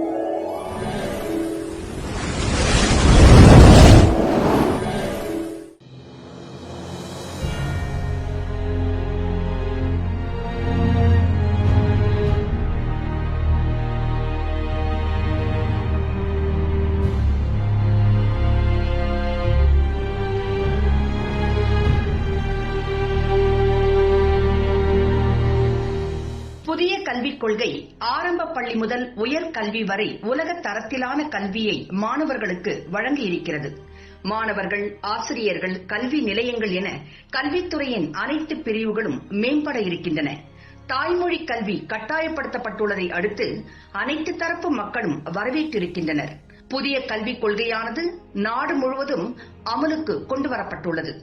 you புதிய கல்விக் கொள்கை ஆரம்ப பள்ளி முதல் உயர் கல்வி வரை உலக தரத்திலான கல்வியை மாணவர்களுக்கு வழங்கியிருக்கிறது. மாணவர்கள் ஆசிரியர்கள் கல்வி நிலையங்கள் என கல்வித்துறையின் அனைத்து பிரிவுகளும் மேம்பட இருக்கின்றன. தாய்மொழி கல்வி கட்டாயப்படுத்தப்பட்டுள்ளதை அடுத்து அனைத்து தரப்பு மக்களும் வரவேற்றிருக்கின்றனர். புதிய கல்விக் கொள்கையானது நாடு முழுவதும் அமலுக்கு கொண்டுவரப்பட்டுள்ளது.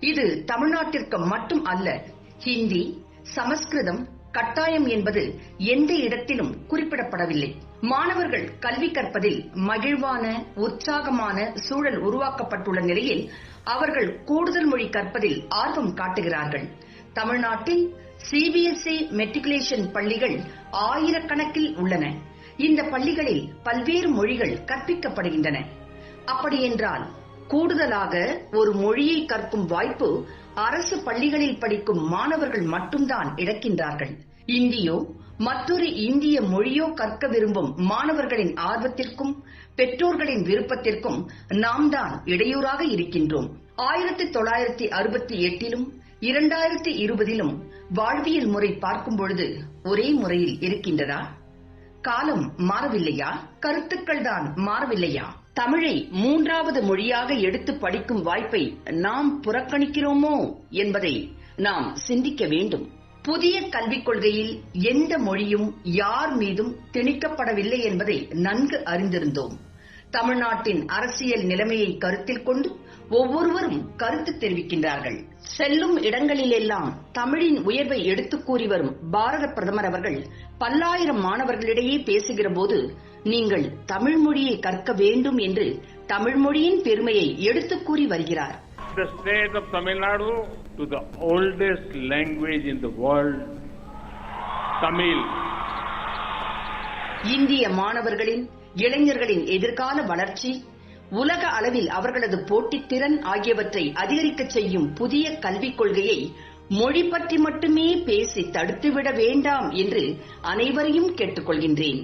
இது தமிழ்நாட்டிற்கு மட்டும் அல்ல ஹிந்தி சமஸ்கிருதம் கட்டாயம் என்பது எந்த இடத்திலும் குறிப்பிடப்படவில்லை. மாணவர்கள் கல்வி கற்பதில் மகிழ்வான உற்சாகமான சூழல் உருவாக்கப்பட்டுள்ள நிலையில் அவர்கள் கூடுதல் மொழி கற்பதில் ஆர்வம் காட்டுகிறார்கள். தமிழ்நாட்டில் சிபிஎஸ்இ மெட்ரிகுலேஷன் பள்ளிகள் ஆயிரக்கணக்கில் உள்ளன. இந்த பள்ளிகளில் பல்வேறு மொழிகள் கற்பிக்கப்படுகின்றன. அப்படியென்றால் கூடுதலாக ஒரு மொழியை கற்கும் வாய்ப்பு அரசு பள்ளிகளில் படிக்கும் மாணவர்கள் மட்டும்தான் இழக்கின்றார்கள். இந்தியோ மற்றொரு இந்திய மொழியோ கற்க விரும்பும் மாணவர்களின் ஆர்வத்திற்கும் பெற்றோர்களின் விருப்பத்திற்கும் நாம் தான் இடையூறாக இருக்கின்றோம். ஆயிரத்தி தொள்ளாயிரத்தி அறுபத்தி எட்டிலும் இரண்டாயிரத்தி இருபதிலும் வாழ்வியல் முறை பார்க்கும் பொழுது ஒரே முறையில் இருக்கின்றதா? காலம் மாறவில்லையா? கருத்துக்கள் தான் மாறவில்லையா? தமிழை மூன்றாவது மொழியாக எடுத்து படிக்கும் வாய்ப்பை நாம் புறக்கணிக்கிறோமோ என்பதை நாம் சிந்திக்க வேண்டும். புதிய கல்விக் கொள்கையில் எந்த மொழியும் யார் மீதும் திணிக்கப்படவில்லை என்பதை நன்கு அறிந்திருந்தோம். தமிழ்நாட்டின் அரசியல் நிலைமையை கருத்தில் கொண்டு ஒவ்வொருவரும் கருத்து தெரிவிக்கின்றார்கள் செல்லும் இடங்களிலெல்லாம் தமிழின் உயர்வை எடுத்துக் கூறி வரும் பாரத பிரதமர் அவர்கள் பல்லாயிரம் மாணவர்களிடையே பேசுகிற போது நீங்கள் தமிழ் மொழியை கற்க வேண்டும் என்று தமிழ் மொழியின் பெருமையை எடுத்துக் கூறி வருகிறார் The state of Tamil Nadu to the oldest language in the world, Tamil. இந்திய மாணவர்களின் இளைஞர்களின் எதிர்கால வளர்ச்சி உலக அளவில் அவர்களது போட்டித்திறன் ஆகியவற்றை அதிகரிக்கச் செய்யும் புதிய கல்விக் கொள்கையை மொழி பற்றி மட்டுமே பேசி தடுத்துவிட வேண்டாம் என்று அனைவரையும் கேட்டுக்கொள்கின்றேன்.